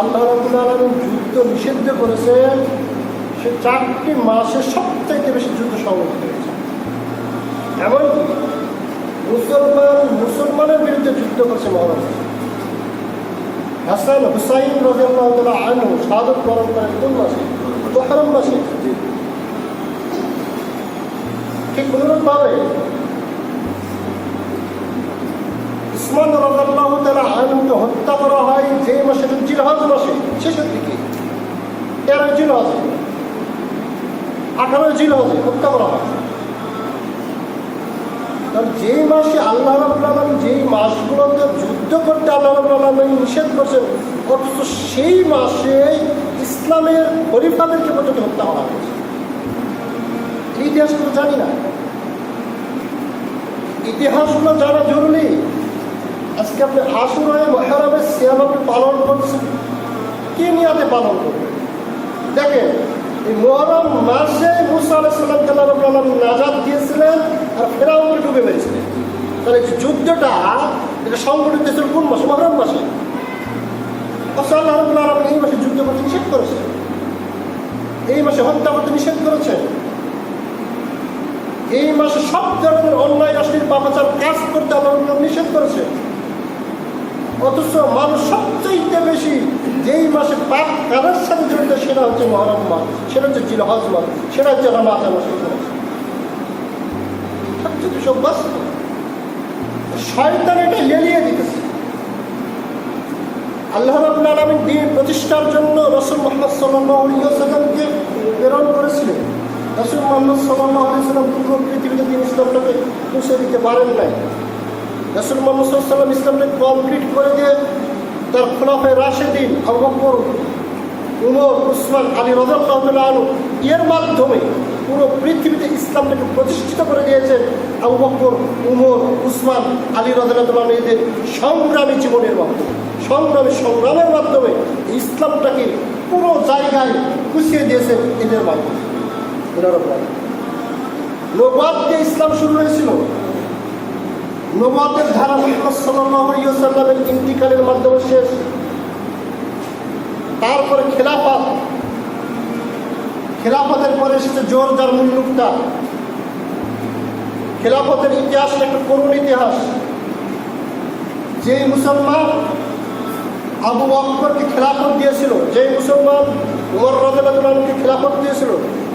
আল্লাহ রাবুল আলমী যুদ্ধ নিষিদ্ধ করেছেন সে চারটি মাসে সবচাইতে বেশি যুদ্ধ সংগঠিত হয়েছে। এমনকি মুসলমান মুসলমানের বিরুদ্ধে যুদ্ধ করছে মহারাজ। হাসান হুসাইন রাজিয়াল্লাহ আনু শাহাদত বরণ করেন কোন মাসে? মাসে। ঠিক অনুরূপভাবে উসমান রাজাল্লাহ তালা আনকে হত্যা করা হয় যে মাসে জিরহাজ মাসে, শেষের দিকে। তেরোই জিরহাজে আঠারোই জিরহাজে হত্যা করা হয়। কারণ যেই মাসে আল্লাহ রাবুল আলম যেই মাসগুলোতে যুদ্ধ করতে আল্লাহ রাবুল নিষেধ করছেন, অথচ সেই মাসে ইসলামের খরিফাদেরকে পর্যন্ত হত্যা করা হয়েছে। ইতিহাসগুলো জানি না। ইতিহাসগুলো জানা জরুরি। আজকে আপনি আশুরায় মহারামের সিয়াম আপনি পালন করছেন। কি নিয়াতে পালন করবেন? দেখেন, এই মহরম মাসে মুসা আলাইসাল্লাম তাল্লাহ আলম নাজাদ দিয়েছিলেন আর ফেরাউনকে ডুবে মেরেছিলেন। তাহলে যুদ্ধটা, এটা সংগঠিত হয়েছিল কোন মাসে? মহরম মাসে। অথচ আল্লাহ এই মাসে যুদ্ধ করতে নিষেধ করেছে এই মাসে হত্যা করতে নিষেধ করেছে এই মাসে সব ধরনের অন্যায়, অশ্লীল, পাপাচার কাজ করতে আল্লাহ নিষেধ করেছে অথচ মানুষ সবচেয়ে বেশি যেই মাসে পাপ কাদের সাথে জড়িত, সেটা হচ্ছে মহরম মাস, সেটা হচ্ছে জিলহজ মাস, সেটা হচ্ছে রামাজা মাস। সবচেয়ে সব বাস্তব শয়তান এটা লেলিয়ে দিতেছে। আল্লাহ রাবুল আলমী দিন প্রতিষ্ঠার জন্য রসুল মোহাম্মদ সাল্লামকে প্রেরণ করেছিলেন। রসুল মোহাম্মদ সাল্লাম পুরো পৃথিবীতে তিনি ইসলামটাকে পৌঁছে দিতে পারেন নাই। রসুল মোহাম্মদ সাল্লাম ইসলামটাকে কমপ্লিট করে দিয়ে তার খোলাফে রাশেদিন, আবু বকর, উমর, উসমান, আলী রজাল্লাহ আলু এর মাধ্যমে পুরো পৃথিবীতে ইসলামটাকে প্রতিষ্ঠিত করে দিয়েছেন আবু উমর, উসমান, আলী রজাল্লাহ এদের সংগ্রামী জীবনের মাধ্যমে। সংগ্রামী সংগ্রামের মাধ্যমে ইসলামটাকে পুরো জায়গায় খুশিয়ে দিয়েছেন এদের মাধ্যমে। নবাদ দিয়ে ইসলাম শুরু হয়েছিল। নবাদের ধারা মোহাম্মদ সাল্লামের ইন্তিকালের মাধ্যমে শেষ। তারপরে খেলাফত। খেলাফতের পরে এসেছে জোর যার মুল্লুকটা খেলাফতের ইতিহাস একটা করুণ ইতিহাস। যে মুসলমান আবু আকবরকে খেলাফত দিয়েছিল যে মুসলমান উমর রাজাকে খেলাফত দিয়েছিল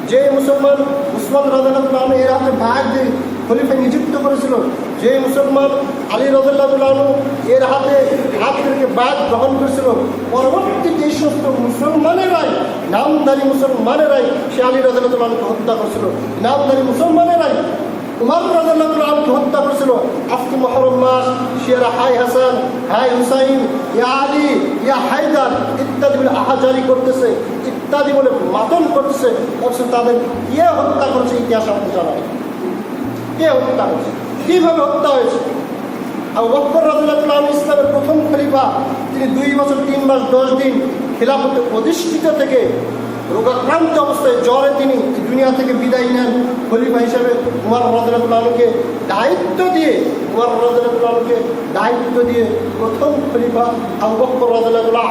যে মুসলমান উসমান রাজান এর হাতে ভাগ দিয়ে খলিফে নিযুক্ত করেছিল। যে মুসলমান আলী রাজু এর হাতে হাত থেকে বাদ গ্রহণ করেছিল। পরবর্তী যে সমস্ত মুসলমানেরাই, নামদারি মুসলমানেরাই সে আলী রাজুল্লাহকে হত্যা করেছিল। নামদারি মুসলমানেরাই উমার রাজুল্লাহকে হত্যা করেছিল। আজকে মহরম মাস, শিয়ারা হাই হাসান, হাই হুসাইন, ইয়া আলী, ইয়া হায়দার ইত্যাদি বলে আহাজারি করতেছে, ইত্যাদি বলে মাতন করতেছে। অথচ তাদের কে হত্যা করেছে ইতিহাস আমাদের জানায়। কে হত্যা হয়েছে? কীভাবে হত্যা হয়েছে? ইসলামের প্রথম খলিফা, তিনি দুই বছর তিন মাস দশ দিন খেলাফতে অধিষ্ঠিত থেকে রোগাক্রান্ত অবস্থায় জ্বরে তিনি দুনিয়া থেকে বিদায় নেন। খলিফা হিসেবে উমার রাজুল্লাহকে দায়িত্ব দিয়ে, উমার রাজুল্লাহকে দায়িত্ব দিয়ে প্রথম খলিফা আবু বক্কর রাজুল্লাহ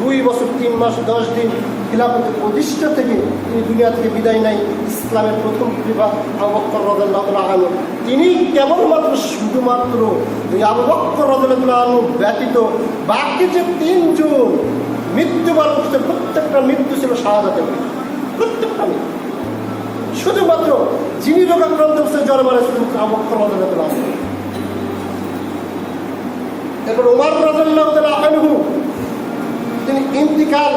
দুই বছর, তিন মাস, দশ দিন খিলাফতে প্রতিষ্ঠা থেকে তিনি দুনিয়া থেকে বিদায় নেয়। ইসলামের প্রথম খলিফা আবু বক্কর রাজুল্লাহ আনু তিনি কেবলমাত্র শুধুমাত্র ওই আবু বক্কর আনু ব্যতীত বাকি যে তিনজন মৃত্যুবরণ করছে প্রত্যেকটা মৃত্যু ছিল শাহাদাতের প্রত্যেকটা মৃত্যু। শুধুমাত্র যিনি রোগাক্রান্ত জ্বরে মারা ছিলেন আবু বক্কর রাজুল্লাহ আনু এরপর উমার রাজুল্লাহ আনহু, তিনি ইন্তিকাল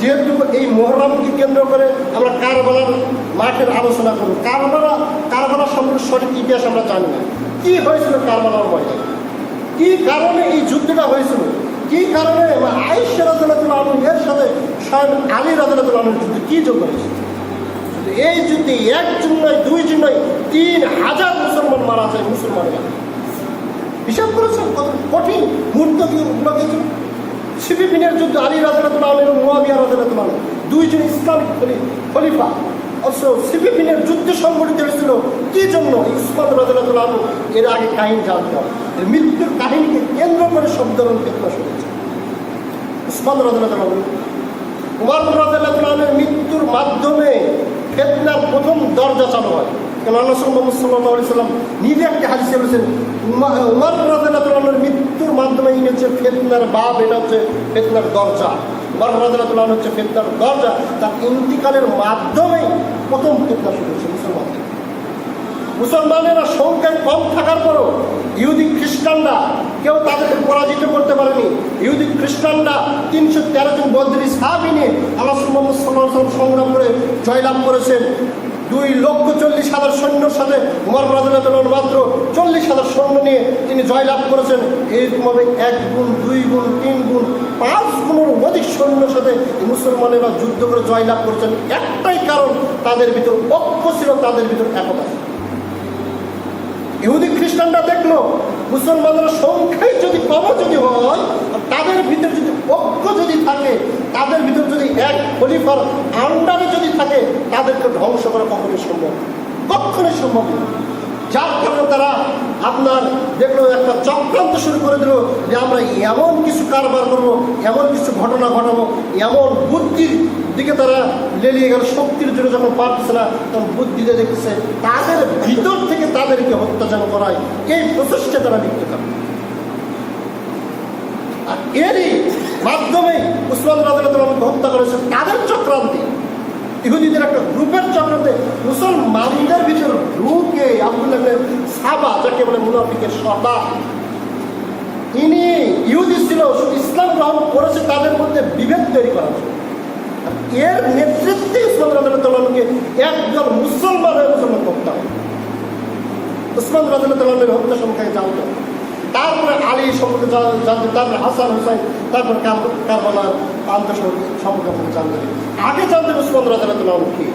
যেহেতু এই মোহরমকে কেন্দ্র করে আমরা কারবালার মাঠের আলোচনা করব। কারবালা কারবালার সম্পর্কে সঠিক ইতিহাস আমরা জানি না। কি হয়েছিল কারবালার ময়দানে? কি কারণে এই যুদ্ধটা হয়েছিল? কি কারণে? আইস রাজাতুল আলম এর সাথে স্বয়ং আলী রাজাতুল আলমের যুদ্ধ কি যোগ হয়েছিল এই যুদ্ধে এক একজন নয় দুইজন নয় তিন হাজার মুসলমান মারা যায়, মুসলমান হিসাব করেছেন কঠিন মুহূর্ত কি লাগিয়েছিল সিপিপিনের যুদ্ধ আলী রাজাতুল আলম এবং মোয়াবিয়া রাজাতুল আলম দুইজন ইসলামিক খলিফা। অবশ্য সিপিপিনের যুদ্ধ সংগঠিত কি জন্য রাজাতুল আলম এর আগে কাহিনী জানতাম মৃত্যুর কাহিনীকে কেন্দ্র করে উসমান রাজুল্লাহ উমার রাজুল্লাহের মৃত্যুর মাধ্যমে ফেতনার প্রথম দরজা চালু হয়। কেন নিজে একটি রাজুল্লাহের মৃত্যুর মাধ্যমে ইনি হচ্ছে ফেতনার বাপ, এটা হচ্ছে ফেতনার দরজা। উমার রাজুল্লাহ হচ্ছে ফেতনার দরজা, তার ইন্তিকালের মাধ্যমেই প্রথম ফেতনা শুরু হয়েছে মুসলমানদের মুসলমানেরা সংখ্যায় কম থাকার পরও ইহুদি খ্রিস্টানরা কেউ তাদেরকে পরাজিত করতে পারেনি। ইহুদি খ্রিস্টানরা তিনশো তেরো জন বদ্রী সাহাবি নিয়ে আল্লাহ মোহাম্মদ সাল্লাহ সংগ্রাম করে জয়লাভ করেছেন। দুই লক্ষ চল্লিশ হাজার সৈন্যর সাথে উমর মাত্র চল্লিশ হাজার সৈন্য নিয়ে তিনি জয়লাভ করেছেন। এইরকমভাবে এক গুণ, দুই গুণ, তিন গুণ, পাঁচ গুণের অধিক সৈন্যের সাথে মুসলমানেরা যুদ্ধ করে জয়লাভ করেছেন। একটাই কারণ, তাদের ভিতর ঐক্য ছিল, তাদের ভিতর একতা। ইহুদি খ্রিস্টানরা দেখল, মুসলমানদের সংখ্যায় যদি কম যদি হয় তাদের ভিতরে যদি ঐক্য যদি থাকে, তাদের ভিতরে যদি এক খলিফার আন্ডারে যদি থাকে, তাদেরকে ধ্বংস করা কখনোই সম্ভব। কখনোই সম্ভব যার কারণে তারা আপনার দেখল, একটা চক্রান্ত শুরু করে দিল যে আমরা এমন কিছু কারবার করব, এমন কিছু ঘটনা ঘটাবো, এমন বুদ্ধির দিকে তারা লেলিয়ে গেল, শক্তির জন্য যখন পারতেছে না, তখন বুদ্ধিতে দেখতেছে, তাদের ভিতর থেকে তাদেরকে হত্যাচার করায়, এই প্রচেষ্টা তারা লিখতে থাকে আর এরই মাধ্যমে উসমান রাজুল্লাহকে হত্যা করেছে তাদের চক্রান্তে। ইহুদিদের একটা গ্রুপের চক্রান্তে মুসলমানদের ভিতর ঢুকে আব্দুল্লাহ সাবা, যাকে বলে মুনাফিকের সদা ইনি ইহুদি ছিল, শুধু ইসলাম গ্রহণ করেছে, তাদের মধ্যে বিভেদ তৈরি করা এর নেতৃত্বে ইসলাম রাজুল্লাহকে একজন মুসলমান হয়ে মুসলমান হত্যা উসমান রাজুল্লাহের হত্যা সম্পর্কে জানতো। তারপরে আলী সম্পর্কে জানতে, তারপরে হাসান হুসাইন, তারপরে কার- কারবালার আন্তঃ সম্পর্কে আপনাকে জানতে আগে জানতে উসমান রাজুল্লাহ কি?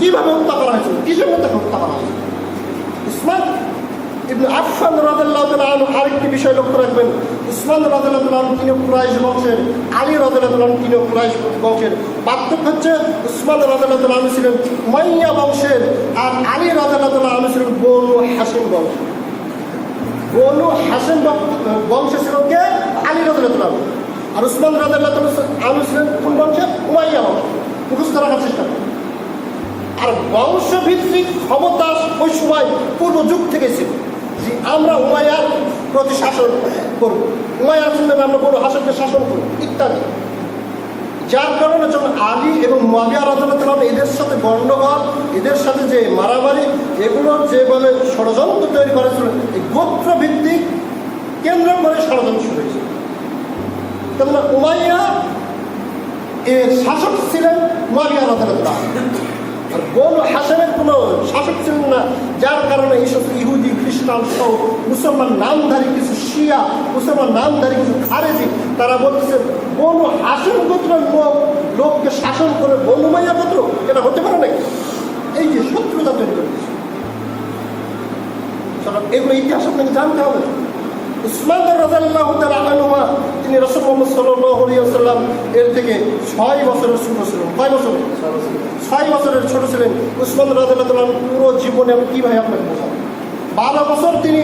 কীভাবে হত্যা করা হয়েছিল? কিসের মধ্যে হত্যা করা হয়েছিল? উসমান ইবনে আফফান রাদিয়াল্লাহু তাআলা আনহু আরেকটি বিষয় লক্ষ্য রাখবেন। উসমান আনহু তিনি কুরাইশ বংশের, আলী আনহু তিনি কুরাইশ বংশের। পার্থক্য হচ্ছে উসমান রাদিয়াল্লাহু তাআলা আনহু ছিলেন উমাইয়া বংশের আর আলী রাদিয়াল্লাহু তাআলা আনহু ছিলেন বনু হাশিম বংশ। বনু হাসিম বংশ ছিল কে? আলী আনহু। আর উসমান রাদিয়াল্লাহু তাআলা আনহু ছিলেন কোন বংশে উমাইয়া বংশ। মুখস্থ রাখার চেষ্টা আর বংশভিত্তিক ক্ষমতা ওই সময় পূর্ব যুগ থেকে ছিল। যে আমরা উমায়ার প্রতি শাসন করব। উমায়ার শুনলে আমরা বড় হাসনকে শাসন করব, ইত্যাদি। যার কারণে যখন আলী এবং মাবিয়া রাজনাতাম এদের সাথে গণ্ডগোল, এদের সাথে যে মারামারি এগুলোর যেভাবে ষড়যন্ত্র তৈরি করেছিল, এই গোত্র ভিত্তিক কেন্দ্র করে ষড়যন্ত্র শুরু হয়েছে। কেননা উমাইয়া এর শাসক ছিলেন মাবিয়া রাজনাতাম আর বনু হাসানের কোনো শাসক ছিলেন না, যার কারণে ইহুদি খ্রিস্টান সহ মুসলমান নামধারী কিছু শিয়া মুসলমান নামধারী কিছু খারেজি তারা বলতেছে বনু হাসন গোত্রের লোক লোককে শাসন করে বনু মাইয়া গোত্র এটা হতে পারে নাকি? এই যে শত্রুতা তৈরি করেছে এগুলো ইতিহাস আপনাকে জানতে হবে। উসমান রাজাল্লাহ তিনি রসুল মোহাম্মদ সাল্লাম এর থেকে ছয় বছরের ছোট ছিলেন। কয় বছরের। ছয় বছরের ছোট ছিলেন। উসমান রাজাল্লাহ পুরো জীবনে আমি কীভাবে আপনাকে বোঝাবো? বারো বছর তিনি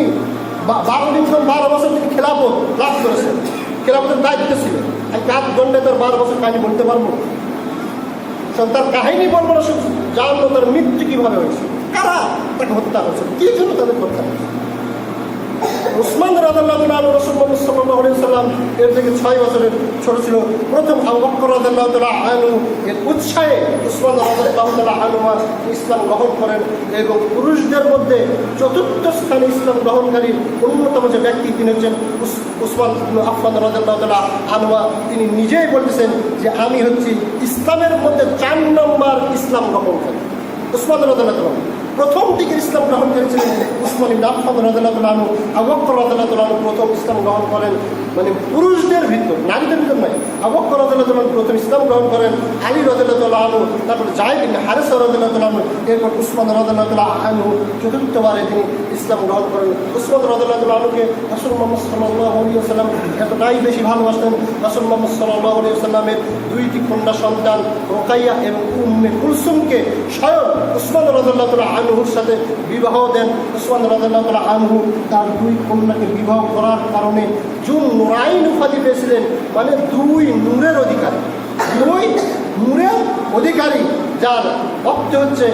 বারো দিন বারো বছর তিনি খেলাফত লাভ করেছেন। খেলাফতের দায়িত্ব ছিল। আমি কাজ দণ্ডে তার বারো বছর কাহিনী বলতে পারব? সন্তান কাহিনী বলব না শুধু, জানব তার মৃত্যু কীভাবে হয়েছে? কারা তাকে হত্যা করেছে? কি জন্য তাদের হত্যা করেছে? উসমান রাজাল্লাহ রসুল সাল্লাহ সাল্লাম এর থেকে ছয় বছরের ছোট ছিল। প্রথম আবু বকর রাজাল্লাহ তালা আনু এর উৎসাহে উসমান রাজাল্লাহ তালা আনুমা ইসলাম গ্রহণ করেন এবং পুরুষদের মধ্যে চতুর্থ স্থানে ইসলাম গ্রহণকারী অন্যতম যে ব্যক্তি তিনি হচ্ছেন উসমান আফমান রাজাল্লাহ তালা আনুমা তিনি নিজেই বলতেছেন যে আমি হচ্ছি ইসলামের মধ্যে চার নম্বর ইসলাম গ্রহণকারী। উসমান রাজাল্লাহ প্রথম দিকে ইসলাম গ্রহণ করেছিলেন উসমান ইবনে আফফান রাদিয়াল্লাহু তাআলা আনহু, আবু বকর রাদিয়াল্লাহু তাআলা আনহু প্রথম ইসলাম গ্রহণ করেন। মানে পুরুষদের ভিতর, নারীদের ভিতর নয়, আবু বকর রাদিয়াল্লাহু প্রথম ইসলাম গ্রহণ করেন, আলী আনহু তারপর ইবনে হারিসা আনহু এরপর উসমান তাআলা চতুর্থবারে তিনি ইসলাম গ্রহণ করেন। উসমান আনহুকে রাসূল মুহাম্মদ আলাইহি এতটাই বেশি ভালোবাসতেন, রাসূল মুহাম্মদ সাল্লাল্লাহু আলাইহি ওয়াসাল্লামের দুইটি কন্যা সন্তান রোকাইয়া এবং উম্মে কুলসুমকে স্বয়ং উসমান তাআলা আনহুর সাথে বিবাহ দেন। উসমান রাজাল্লাহ তালা আনহু তার দুই কন্যাকে বিবাহ করার কারণে জুন নুরাইন উপাধি পেয়েছিলেন মানে দুই নূরের অধিকারী। দুই নূরের অধিকারী যার ভক্ত হচ্ছে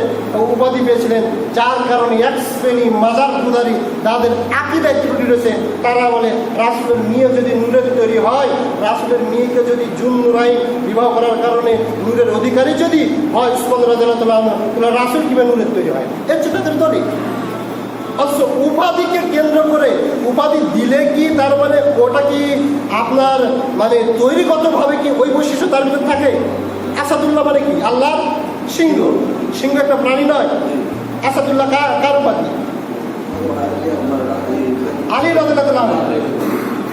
উপাধি পেয়েছিলেন, যার কারণে এক শ্রেণি মাজার পূজারী যাদের আকিদায় ত্রুটি রয়েছে তারা বলে, রাসুলের মেয়ে যদি নূরের তৈরি হয়, রাসুলের মেয়েকে যদি জুন নুরাই বিবাহ করার কারণে নূরের অধিকারী যদি হয়, উসমান রাজাল্লাহ তাহলে রাসুল কীভাবে নূরের তৈরি হয়? এর তাদের দলিল অথচ উপাধিকে কেন্দ্র করে উপাধি দিলে কি তার মানে ওটা কি আপনার মানে তৈরিগতভাবে কি ওই বৈশিষ্ট্য তার ভিতরে থাকে? আসাদুল্লাহ মানে কি? আল্লাহ সিংহ। সিংহ একটা প্রাণী নয়। আসাদুল্লাহ কার কার উপাধি? আলী রাজুল্লাহ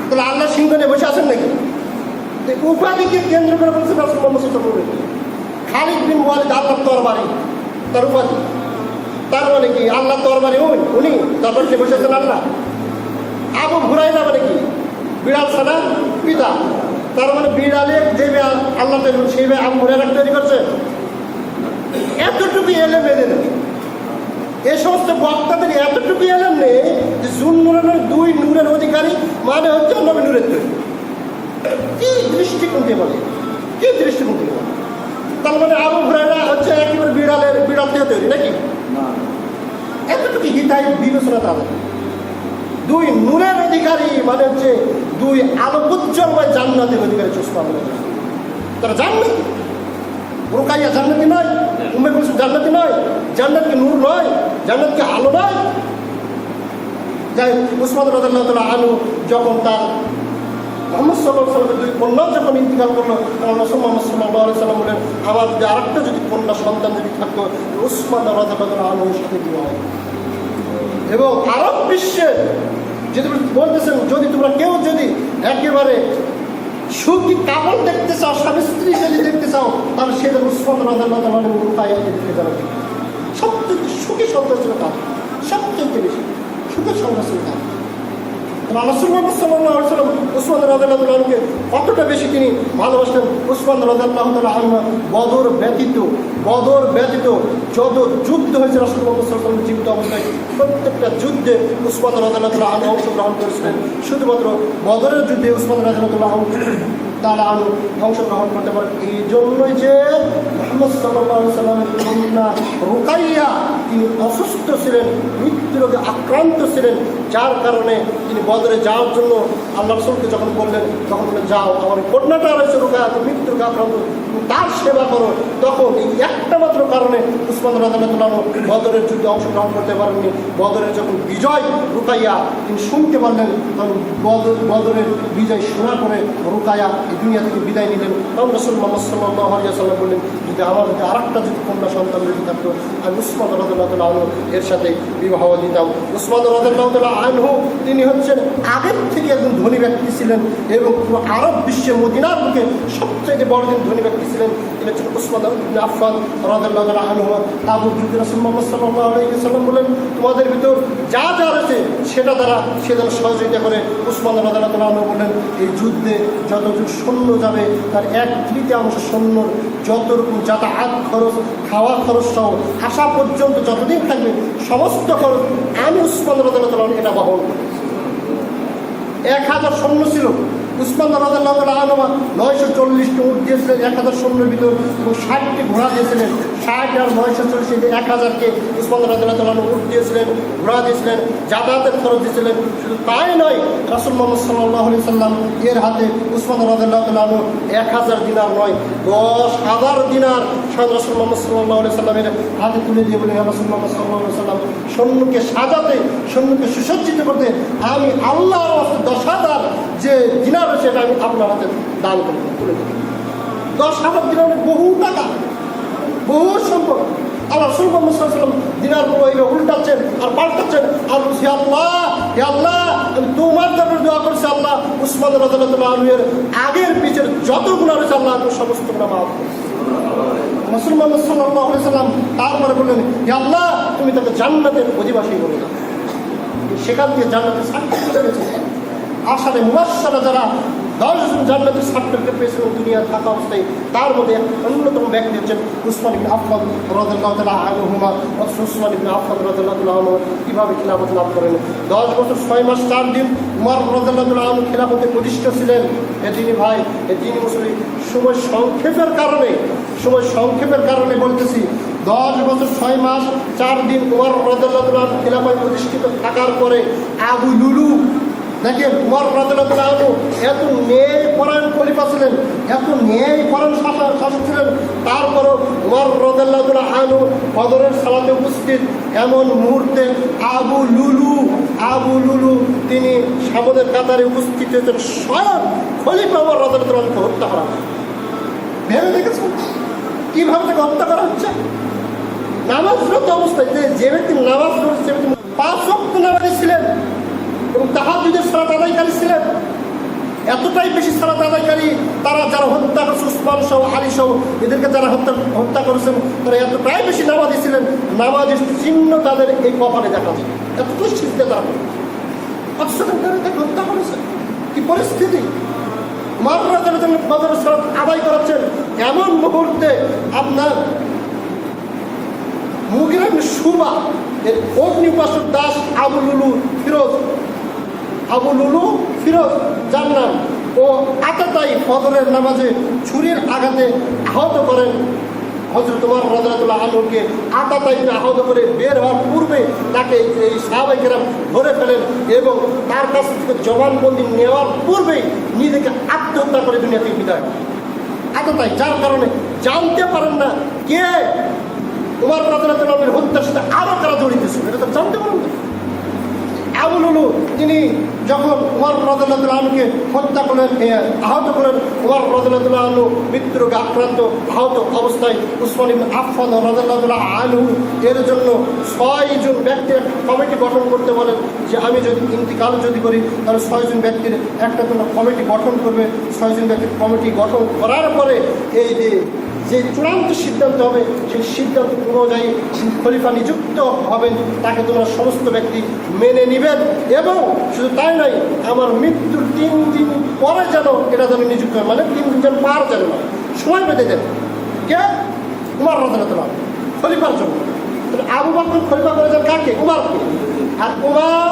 তাহলে আল্লাহ সিংহ নিয়ে বসে আছেন নাকি? উপাধিকে কেন্দ্র করে বলছে। খালিদ বিন ওয়ালিদ আল্লাহ তরবারি, তার উপাধি। তার মানে কি? আল্লাহ তরবারি ওই উনি। তরবারিতে বসেছেন আল্লাহ। আবু ঘুরাইনা মানে কি? বিড়াল ছাড়া পিতা। তার মানে বিড়ালে যে আল্লাহ তৈরি সেই আবু ঘুরাইনা তৈরি করছে। এতটুকু এলেম এদের নেই। এ সমস্ত বক্তাদের এতটুকু এলেম নেই যে জুন নূরের দুই নূরের অধিকারী মানে হচ্ছে নবী নূরের তৈরি। কি দৃষ্টিকোণ দিয়ে বলে? কি দৃষ্টিকোণ দিয়ে বলে? তার মানে আবু ঘুরাইনা হচ্ছে একেবারে বিড়ালের বিড়াল দিয়ে তৈরি নাকি? এতটুকু হিতাই বিবেচনা তাদের দুই নূরের অধিকারী মানে হচ্ছে দুই আলোকোজ্জ্বলময় জান্নাতের অধিকারী চুস্পা তারা জান্নাতি রোকাইয়া জান্নাতি নয়। উম্মে কুলসুম জান্নাতি নয়। জান্নাত কি নূর নয় জান্নাত কি আলো নয়। যাই উসমান রাজাল্লাহ আলু যখন তার মোহাম্মদ সাল্লাহ সাল্লামের দুই কন্যা যখন ইন্তিকাল করল তখন রসুল মোহাম্মদ সাল্লাহ সাল্লাম বলেন আমার যদি আরেকটা যদি কন্যা সন্তান যদি থাকতো উসমান রাজাল্লাহ আলুর সাথে হয়। এবং আরব বিশ্বের যদি বলতেছেন, যদি তোমরা কেউ যদি একেবারে সুখী কাপড় দেখতে চাও স্বামী স্ত্রী যদি দেখতে চাও, তাহলে সেটা উসমান রাজাল্লাহ তালা রূপাইয়াকে দেখতে যাবে। সবচেয়ে সুখী ছিল তার। সবচেয়ে বেশি সুখের ছিল তার। রাসুল মোহাম্মদ সাল্লাহ সাল্লাম উসমান তালকে কতটা বেশি তিনি ভালোবাসতেন? উসমান রাজাল্লাহ তাল্লাহ বদর ব্যতীত বদর ব্যতীত যত যুদ্ধ হয়েছে রাসুল মোহাম্মদ সাল্লাম জীবিত অবস্থায়, প্রত্যেকটা যুদ্ধে উসমান রাজাল্লাহ তাল্লাহ অংশগ্রহণ করেছিলেন। শুধুমাত্র বদরের যুদ্ধে উসমান রাজাল্লাহ তারা আনু অংশগ্রহণ করতে পারেন। এই জন্যই যে মোহাম্মদ সাল্লাহ সাল্লামের কন্যা রুকাইয়া তিনি অসুস্থ ছিলেন রোগে আক্রান্ত ছিলেন, যার কারণে তিনি বদরে যাওয়ার জন্য আল্লাহ রসুলকে যখন বললেন, তখন বললেন, যাও, আমার কন্যাটা রয়েছে তুমি মৃত্যু রোগে আক্রান্ত তার সেবা করো। তখন এই একটা মাত্র কারণে উসমান রাজাল্লাহ বদরের যুদ্ধে অংশগ্রহণ করতে পারেননি। বদরের যখন বিজয় রুকাইয়া তিনি শুনতে পারলেন, তখন বদর, বদরের বিজয় শোনা করে রুকাইয়া এই দুনিয়া থেকে বিদায় নিলেন। তখন রসুল মোহাম্মদ সাল্লাহ বললেন, যদি আমার যদি আরেকটা যদি কন্যা সন্তান যদি থাকতো, আমি উসমান রাজাল্লাহ আনহু এর সাথে বিবাহ nunca উসমান রাজাল্লাহ আনহু, তিনি হচ্ছেন আগের থেকে একজন ধনী ব্যক্তি ছিলেন এবং আরব বিশ্বে মদিনার বুকে সবচেয়ে বড় দিন ধনী ব্যক্তি ছিলেন, তিনি হচ্ছেন উসমান ইবনে আফফান রাজাল্লাহ আনহু তাবুক যুদ্ধে বলেন, তোমাদের ভিতর যা যা রয়েছে, সেটা তারা সে যেন সহযোগিতা করে। উসমান রাজাল্লাহ আনহু বলেন, এই যুদ্ধে যতটুকু সৈন্য যাবে, তার এক তৃতীয়াংশ সৈন্যর যত রকম যাতায়াত খরচ, খাওয়া খরচ সহ, আসা পর্যন্ত যতদিন থাকবে, সমস্ত খরচ আমি উসমান রাজাল্লাহ এটা বহন এক হাজার সৈন্য ছিল। উসমান রাজাল্লাহ আলমা নয়শো চল্লিশটি উঠ দিয়েছিলেন এক হাজার সৈন্যের ভিতর ষাটটি ঘোড়া দিয়েছিলেন। ষাট আর নয়শো চল্লিশ এক হাজারকে উসমান রাজাল্লাহ উঠ দিয়েছিলেন, ঘোড়া দিয়েছিলেন যাতায়াতের খরচ দিয়েছিলেন। শুধু তাই নয়, রাসুল মোহাম্মদ সাল্লাহ আলি সাল্লাম এর হাতে উসমান রাজাল্লাহ এক হাজার দিনার নয়, দশ হাজার দিনার হাতে তুলে দিয়ে সাল্লাম সৈন্যকে সাজাতে সৈন্যকে সুসজ্জিত করতে আমি আল্লাহর দশ হাজার যে দিনার এটা আমি আপনার হাতে দান করে দেব, তুলে দশ হাজার দিনার বহু টাকা বহু সম্পদ। আর রসুল সাল্লাম দিনার পুরো উল্টাচ্ছেন আর পাল্টাচ্ছেন। আর বলছি আল্লাহ হে আল্লাহ আমি তোমার দোয়া করছি আল্লাহ। উসমান আলমের আগের পিছের যত গুণা রয়েছে আল্লাহ সমস্ত গুণা রসুল মোহাম্মদ সাল্লাম তারপরে বললেন আল্লাহ, তুমি তাকে জান্নাতের অধিবাসী বলে সেখান থেকে জান্নাতের সাক্ষী আসারে মুবাসারা যারা দশজন জান্নাতের সার্টিফিকেট পেয়েছেন দুনিয়া থাকা অবস্থায়। তার মধ্যে অন্যতম ব্যক্তি হচ্ছেন উসমান ইবিন আফফান রাদিয়াল্লাহু তাআলা আনহুমা। অথচ উসমান ইবিন রাদিয়াল্লাহু তাআলা আনহু খিলাফত লাভ করেন? দশ বছর ছয় মাস চার দিন উমর রাদিয়াল্লাহু তাআলা আনহু খিলাফতে প্রতিষ্ঠিত ছিলেন। এদিনই ভাই এদিনই মুসলিম। সময় সংক্ষেপের কারণে সময় সংক্ষেপের কারণে বলতেছি, দশ বছর ছয় মাস চার দিন উমর রাদিয়াল্লাহু আনহু খিলাফায় প্রতিষ্ঠিত থাকার পরে আবু লুলু দেখেন উমর রাদিয়াল্লাহু আনহু এত ন্যায় পরায়ণ খলিফা ছিলেন, এত ন্যায় পরায়ণ শাসক শাসক ছিলেন। তারপরও উমর রাদিয়াল্লাহু আনহু বদরের সালাতে উপস্থিত। এমন মুহূর্তে আবু লুলু আবু লুলু তিনি সামনের কাতারে উপস্থিত হয়েছেন। স্বয়ং খলিফা উমর আনহু হত্যা করা। ভেবে দেখেছেন? কীভাবে তাকে হত্যা করা হচ্ছে? নামাজরত অবস্থায় যে ব্যক্তি নামাজ পড়ছে সে ব্যক্তি পাঁচ অক্ট নামাজি ছিলেন এবং তাহাজুদের সালাত আদায়কারী ছিলেন। এতটাই বেশি সালাত আদায়কারী তারা যারা হত্যা করছে, উসমান সহ, আলী সহ, এদেরকে যারা হত্যা হত্যা করেছেন, তারা এতটাই বেশি নামাজি ছিলেন, নামাজের চিহ্ন তাদের এই কপালে দেখা যায়। এতটাই শিখতে তারা। হত্যা করেছে। কি পরিস্থিতি? মাররা যারা যেন বদরের সালাত আদায় করাচ্ছেন, এমন মুহূর্তে আপনার মুগিরান সুবা, এর অগ্নি উপাসক দাস আবু লুলু ফিরোজ আবু লুলু ফিরোজ যার নাম ও আতাতাই ফজরের নামাজে ছুরির আঘাতে আহত করেন হজরত তোমার রাজাতুল্লাহ আলমকে আতাতাই আহত করে বের হওয়ার পূর্বে তাকে এই সাহাবাইকেরাম ধরে ফেলেন এবং তার কাছ থেকে জবানবন্দি নেওয়ার পূর্বেই নিজেকে আত্মহত্যা করে দুনিয়া থেকে বিদায়। আততাই যার কারণে জানতে পারেন না কে উমার রাজনাথের হত্যার সাথে আরও তারা জড়িত ছিল, এটা তো জানতে পারেন না আবুল হলু তিনি যখন উমার আলুকে হত্যা করলেন আহত করলেন উমার রাজনাতুল আলু মৃত্যুরোগে আক্রান্ত, আহত অবস্থায় উসমান আফফান রাজনাতুল্লাহ আলু এর জন্য ছয়জন ব্যক্তির কমিটি গঠন করতে বলেন যে আমি যদি ইন্তিকাল যদি করি, তাহলে ছয়জন ব্যক্তির একটা কোনো কমিটি গঠন করবে। ছয়জন ব্যক্তির কমিটি গঠন করার পরে এই যে যে চূড়ান্ত সিদ্ধান্ত হবে, সেই সিদ্ধান্ত অনুযায়ী খলিফা নিযুক্ত হবেন, তাকে তোমরা সমস্ত ব্যক্তি মেনে নিবেন। এবং শুধু তাই নয়, আমার মৃত্যুর তিন দিন পরে যেন এটা যেন নিযুক্ত হয় মানে তিন দিন যেন পার যেন না সময় বেঁধে দেন। কে? উমার রাজনাতলাম খলিফার জন্য। আবু বকর খলিফা করেছেন কাকে? উমারকে। আর উমার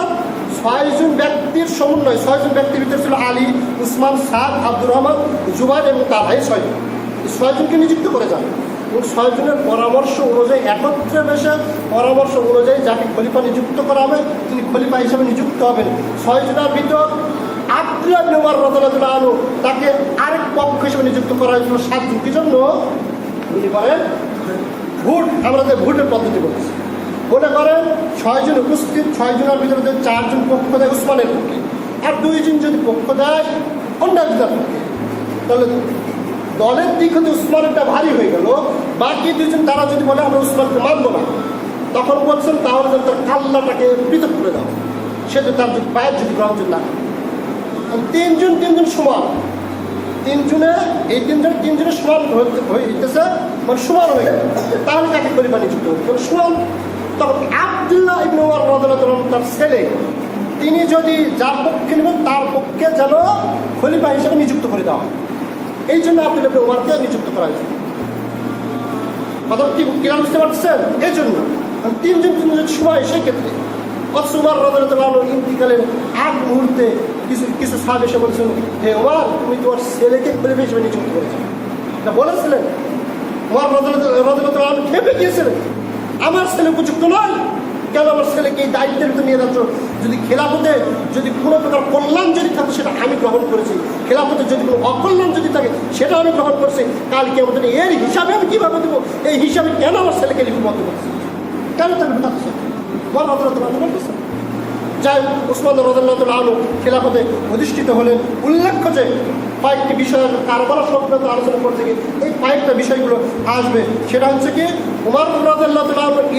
ছয়জন ব্যক্তির সমন্বয় ছয়জন ব্যক্তির ভিতরে ছিল আলী, উসমান, সাদ, আব্দুর রহমান, জুবাইর এবং তার ভাই ছয়জন। ছয়জনকে নিযুক্ত করে যান। এবং ছয়জনের পরামর্শ অনুযায়ী, একত্রে বেশে পরামর্শ অনুযায়ী যাকে খলিফা নিযুক্ত করা হবে, তিনি খলিফা হিসেবে নিযুক্ত হবেন। ছয়জনের ভিতর আব্দুল্লাহ নেওয়ার রতনাতুল্লাহ আনু তাকে আরেক পক্ষ হিসেবে নিযুক্ত করা হয়েছিল সাতজন। কি জন্য? বুঝতে পারেন ভোট, আমরা যে ভোটের পদ্ধতি বলছি। মনে করেন, ছয়জন উপস্থিত, ছয়জনের ভিতরে যদি চারজন পক্ষ দেয়, উসমানের পক্ষে। আর দুইজন যদি পক্ষ দেয় অন্য একজনের পক্ষে। তাহলে দলের দিক হতে উসমানেরটা ভারী হয়ে গেল। বাকি দুজন তারা যদি বলে, আমরা উসমানকে মানবো না, তখন বলছেন, তাহলে যেন তার কাল্লাটাকে পৃথক করে দাও। সে যদি তার যদি পায়ের যদি গ্রহণযোগ্য না তিনজন তিনজন সমান। তিনজনে, এই তিনজন তিনজনের সমান হইতেছে মানে সমান হয়ে গেল। তাহলে তাকে পরিমাণ নিযুক্ত মানে সমান। তখন আবদুল্লাহ ইবনে ওমর রাদিয়াল্লাহু তার ছেলে, তিনি যদি যার পক্ষে নেবেন, তার পক্ষে যেন খলিফা হিসেবে নিযুক্ত করে দেওয়া হয়। এই জন্য আব্দুল্লাহ ইবনে ওমরকে নিযুক্ত করা হয়েছে। কথা কি কিনা বুঝতে পারছেন এই জন্য। তিনজন তিনজন সময় সেই ক্ষেত্রে অথচ উমার আনহু ইন্তিকালের এক মুহূর্তে কিছু কিছু সাহেব এসে বলছেন হে ওমর তুমি তোমার ছেলেকে খলিফা হিসেবে নিযুক্ত করেছ। এটা বলেছিলেন উমার আনহু খেপে গিয়েছিলেন। আমার ছেলে উপযুক্ত নয়। কেন আমার ছেলেকে এই দায়িত্বের নিয়ে যাচ্ছ? যদি খেলাফতে যদি কোনো প্রকার কল্যাণ যদি থাকে, সেটা আমি গ্রহণ করেছি। খেলাফতে যদি কোনো অকল্যাণ যদি থাকে, সেটা আমি গ্রহণ করছি। কালকে আমাদের এর হিসাবে আমি কীভাবে দেবো? এই হিসাবে কেন আমার ছেলেকে লিপিবদ্ধ করছি? কেন তাকে বল আদালত বলতেছে যাই উসমান রদুল্লাহ আলু খেলাফতে অধিষ্ঠিত হলেন। উল্লেখ্য যে, কয়েকটি বিষয় কারবার সংক্রান্ত আলোচনা করতে গিয়ে এই কয়েকটা বিষয়গুলো আসবে। সেটা হচ্ছে কি, উমার রাজাল্লাহ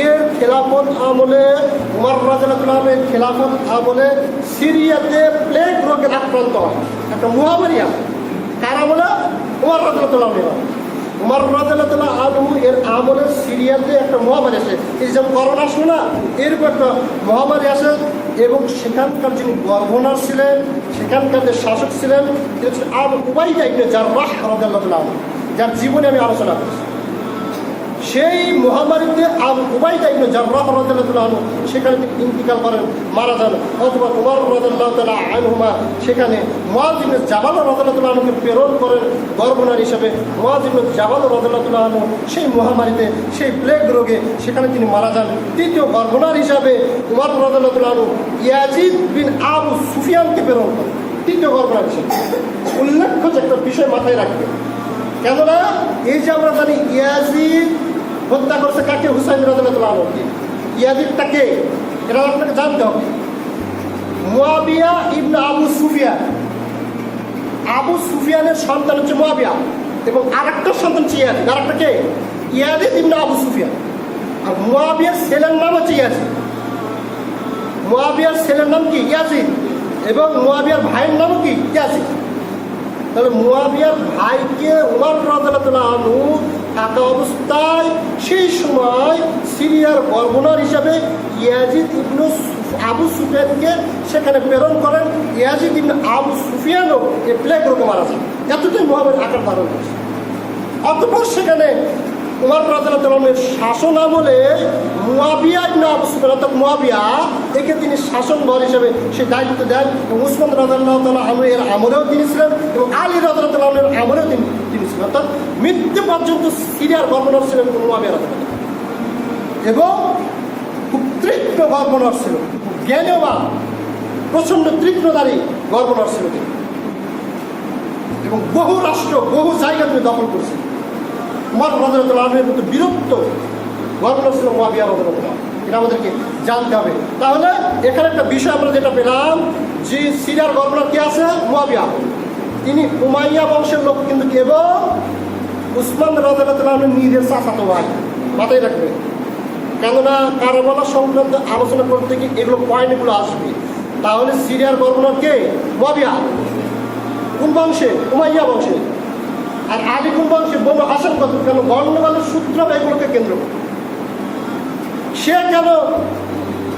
এর খেলাফত আমলে, উমার রাজাল্লাহ আলমের খেলাফত আমলে সিরিয়াতে প্লেগ রোগের আক্রান্ত হয়। একটা মহামারী আছে। কার আমলে? উমার রাজাল্লাহ উমার রাজাল্লাহ আলমু এর আমলের সিরিয়াতে একটা মহামারী আসে এই যে করোনা শোনা এরকম একটা মহামারী আসে এবং সেখানকার যিনি গভর্নর ছিলেন, সেখানকার যে শাসক ছিলেন আর উবাই টাইপে যার রাহ রাজাল্লাহ যার জীবনে আমি আলোচনা করছি। সেই মহামারীতে আবু উবাইদা ইবনে জার্রাহ রাদিয়াল্লাহু আনহু সেখানে তিনি ইন্তিকাল করেন, মারা যান। অথবা উমর রাদিয়াল্লাহু তাআলা আনহুমা সেখানে মুয়াজ জাবাল রাদিয়াল্লাহু আনহুকে প্রেরণ করেন গভর্নর হিসেবে। মুয়াজ জাবাল রাদিয়াল্লাহু আনহু সেই মহামারীতে সেই প্লেগ রোগে সেখানে তিনি মারা যান। তৃতীয় গভর্নর হিসাবে উমর রাদিয়াল্লাহু আনহু ইয়াজিদ বিন আবু সুফিয়ানকে প্রেরণ করেন। তৃতীয় গভর্নর হিসেবে। উল্লেখ্য একটা বিষয় মাথায় রাখবে কেননা এই যে আমরা জানি ইয়াজিদ হত্যা করছে কাকে? হুসাইন রাজুল্লাহ আলমকে ইয়াজিদটা কে এটা আপনাকে জানতে হবে। মুয়াবিয়া ইবনে আবু সুফিয়ান। আবু সুফিয়ানের সন্তান হচ্ছে মুয়াবিয়া এবং আরেকটা সন্তান হচ্ছে ইয়াজিদ। আরেকটা কে? ইয়াজিদ ইবনে আবু সুফিয়ান। আর মুয়াবিয়ার ছেলের নাম হচ্ছে ইয়াজিদ। মুয়াবিয়ার ছেলের নাম কি? ইয়াজিদ। এবং মুয়াবিয়ার ভাইয়ের নাম কি? ইয়াজিদ। তাহলে মুয়াবিয়ার ভাইকে উমর রাজাতুল্লাহ আনু থাকা অবস্থায় সেই সময় সিরিয়ার গভর্নর হিসাবে ইয়াজিদ ইবনু আবু সুফিয়ানকে সেখানে প্রেরণ করেন। ইয়াজিদ ইবনু আবু সুফিয়ানও এ প্লেগ রোগে মারা যায় এতটাই মহাবের আকার ধারণ করেছে। অতপর সেখানে উমর রাজালের শাসন আমলে মুয়াবিয়া ইবনে আবু সুফিয়ান, অর্থাৎ মুয়াবিয়া, একে তিনি শাসন বল হিসেবে সে দায়িত্ব দেন এবং উসমান রাজাল্লাহ তালা এর আমলেও তিনি ছিলেন এবং আলী রাজাল্লাহ এর আমলেও তিনি তিনি ছিলেন অর্থাৎ মৃত্যু পর্যন্ত সিরিয়ার গভর্নর ছিলেন রাজাল্লাহ এবং খুব তীক্ষ্ণ গভর্নর ছিল। জ্ঞানবান প্রচণ্ড তীক্ষ্ণদারী গভর্নর ছিল তিনি। এবং বহু রাষ্ট্র, বহু জায়গা তিনি দখল করছেন। উমর রাজের মতো বিরক্ত গভর্নর ছিল মোয়াবিয়া রদুল্লাহ এটা আমাদেরকে জানতে হবে। তাহলে এখানে একটা বিষয় আমরা যেটা পেলাম, যে সিরিয়ার গভর্নর কে আছে? মোয়াবিয়া। তিনি উমাইয়া বংশের লোক কিন্তু এবং উসমান রাজার নিজের চাচাতো ভাই। মাথায় রাখবে। কেননা কারবালা সংক্রান্ত আলোচনা করতে গিয়ে এগুলো পয়েন্টগুলো আসবে। তাহলে সিরিয়ার গভর্নর কে? মোয়াবিয়া কোন বংশে? উমাইয়া বংশে। আর আলী কোন বংশে? বনু হাসান কত? কেন গণ্ডগোলের সূত্র এগুলোকে কেন্দ্র সে কেন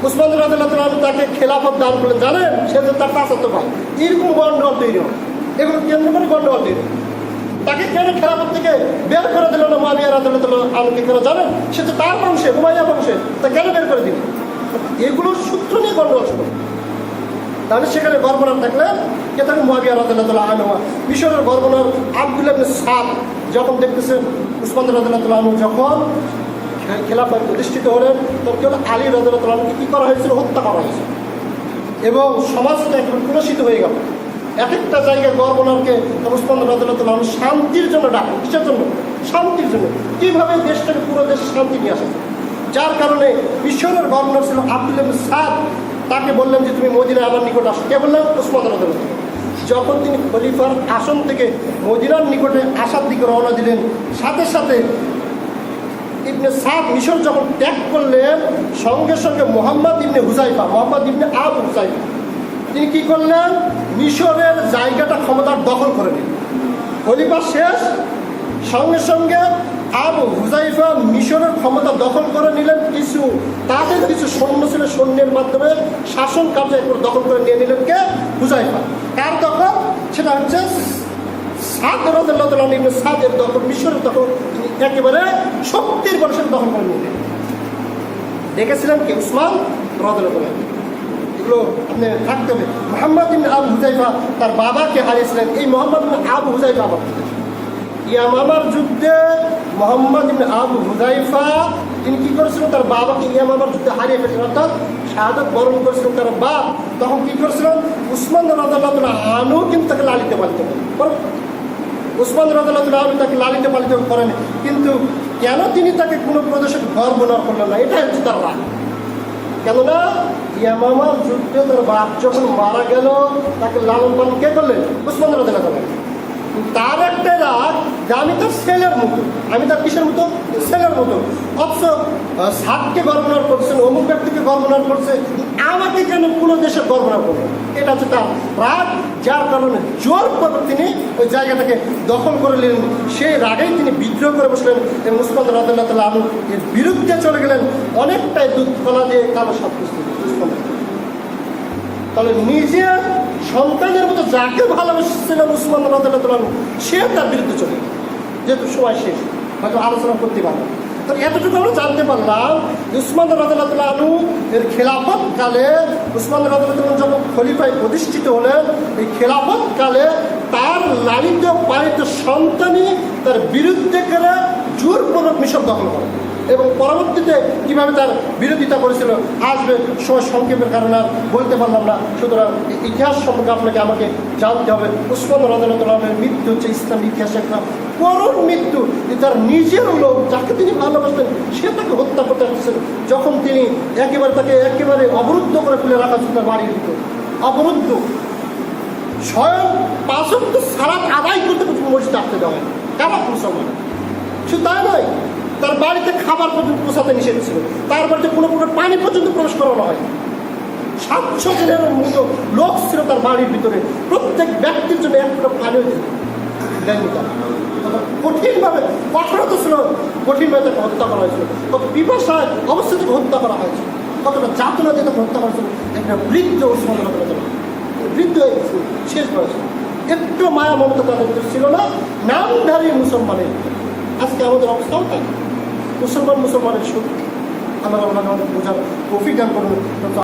উসমান রাজুল্লাহ তাকে খেলাফত দান করলেন জানেন? সে তার পাশাত ভাই। এরকম গণ্ডগোল তৈরি এগুলো কেন্দ্র করে গণ্ডগোল তৈরি। তাকে কেন খেলাফত থেকে বের করে দিল না মামিয়া রাজুল্লাহ আলমকে কেন জানেন? সে তো তার বংশে, উমাইয়া বংশে, তা কেন বের করে দিল। এগুলোর সূত্র নিয়ে গণ্ডগোল শুরু তাহলে সেখানে গভর্নর থাকলেন কে থাকেন মহাবিয়া রাজাল্লাহ আনহা মিশরের গভর্নর আব্দুল্লাহ সাদ যখন দেখতেছেন, উসমান রাজাল্লাহ আনহু যখন খেলাফত প্রতিষ্ঠিত হলেন, তখন কি হলো? আলী রাজাল্লাহ আনহুকে কী করা হয়েছিল? হত্যা করা হয়েছিল। এবং সমাজটা একবার কুলসিত হয়ে গেল। এক একটা জায়গায় গভর্নরকে উসমান রাজাল্লাহ আনহু শান্তির জন্য ডাকেন কিসের জন্য? শান্তির জন্য। কীভাবে দেশটাকে, পুরো দেশে শান্তি নিয়ে আসা? যার কারণে মিশরের গভর্নর ছিল আব্দুল সাদ। তাকে বললেন যে, তুমি মদিনা আমার নিকট আসো। কে বললেন? উসমান রাদিয়াল্লাহু যখন তিনি খলিফার আসন থেকে মদিনার নিকটে আসার দিকে রওনা দিলেন, সাথে সাথে ইবনে সাদ মিশর যখন ত্যাগ করলেন, সঙ্গে সঙ্গে মোহাম্মদ ইবনে হুজাইফা মোহাম্মদ ইবনে আব হুজাইফা তিনি কি করলেন? মিশরের জায়গাটা ক্ষমতার দখল করে নিলেন। খলিফা শেষ, সঙ্গে সঙ্গে আবু হুজাইফা মিশরের ক্ষমতা দখল করে নিলেন। কিছু, তাদের কিছু সৈন্য ছিল সৈন্যের মাধ্যমে শাসন কার্য দখল করে নিয়ে নিলেন কে? হুজাইফা। কার দখল? সেটা হচ্ছে সাদের দখল, মিশরের দখল। তিনি একেবারে শক্তির বর্ষের দখল করে নিলেন। দেখেছিলেন কি উসমান? রাদিয়াল্লাহু আপনি থাকতে হবে। মোহাম্মদ আবু হুজাইফা তার বাবাকে হারিয়েছিলেন এই মোহাম্মদ আবু হুজাইফা আবার ইয়ামামার যুদ্ধে মোহাম্মদ আবু হুজাইফা তিনি কি করেছিলেন তার বাবাকে ইয়ামামার যুদ্ধে হারিয়ে ফেলেছিলেন অর্থাৎ শাহাদত বরণ করেছিলেন তার বাপ। তখন কি করেছিলেন উসমান রাজাল্লাহ আনু কিন্তু তাকে লালিতে পালিত উসমান রাজাল্লাহ আনু তাকে লালিত পালিত করেন। কিন্তু কেন তিনি তাকে কোনো প্রদেশে গর্বনর করলেন না? এটাই হচ্ছে তার রাগ। কেননা ইয়ামামার যুদ্ধে তার বাপ যখন মারা গেল, তাকে লালন পালন কে করলেন? উসমান রাজাল্লাহ করলেন। তার একটা রাগ আমি তার ছেলের মতো, আমি তার কিসের মতো? ছেলের মতো। অথচ সাতকে গভর্নর করছেন অমুক ব্যক্তিকে গর্বনার করছে আমাকে যেন কোনো দেশে গর্ব না করবে এটা হচ্ছে তার রাগ, যার কারণে জোর করে তিনি ওই জায়গাটাকে দখল করে নিলেন। সেই রাগেই তিনি বিদ্রোহ করে বসলেন। এবং মুসলমান রাজুল্লাহ আলু এর বিরুদ্ধে চলে গেলেন। অনেকটাই দুধ ফলা দিয়ে কালো সব তাহলে নিজের সন্তানের মতো যাকে ভালোবেসেছিলেন উসমান রাজুল্লাহ সে তার বিরুদ্ধে চলে। যেহেতু সময় শেষ, হয়তো আলোচনা করতে পারব। তো এতটুকু আমরা জানতে পারলাম উসমান রাজুল্লাহ আনু এর খেলাফত কালে উসমান রাজুল্লাহ যখন খলিফায় প্রতিষ্ঠিত হলেন, এই খেলাফত কালে তার লালিত পালিত সন্তানই তার বিরুদ্ধে করে জোরপূর্বক মিশর দখল করে। এবং পরবর্তীতে কীভাবে তার বিরোধিতা করেছিল, আসবে, সময় সংক্ষেপের কারণে বলতে পারলাম না। সুতরাং ইতিহাস সম্পর্কে আপনাকে আমাকে জানতে হবে। উসমান রাজনের মৃত্যু হচ্ছে ইসলাম ইতিহাসে একটা করুণ মৃত্যু যে তার নিজের লোক যাকে তিনি ভালোবাসতেন, সে তাকে হত্যা করতে আসছিল যখন তিনি একেবারে তাকে একেবারে অবরুদ্ধ করে ফেলে রাখা তার বাড়ির ভিতর। অবরুদ্ধ। স্বয়ং পাঁচত্ব সারাত আদায় করতে মসজিদে আসতে দেওয়া কেন মুসলমান শুধু তাই নয়, তার বাড়িতে খাবার পর্যন্ত পোষাতে নিষেধ ছিল। তার বাড়িতে কোনো প্রকার পানি পর্যন্ত প্রবেশ করানো হয় সাতশো জনের মতো লোক ছিল তার বাড়ির ভিতরে। প্রত্যেক ব্যক্তির জন্য এক দেননি তারা। কঠিনভাবে কঠোরতা ছিল, কঠিনভাবে তাকে হত্যা করা হয়েছিল। কত পিপাসায় অবশ্যই তাকে হত্যা করা হয়েছিল। কতটা যাতনা দিয়ে তাকে হত্যা করা হয়েছিল। একটা বৃদ্ধ ওসমান বৃদ্ধ হয়ে শেষ বয়সে। একটু মায়া মমতা তাদের ছিল না, নামধারী মুসলমানের। আজকে আমাদের অবস্থাও তাই মুসলমান মুসলমানের শক্তি আল্লাহ আমাদের বোঝার কফি গান করুন।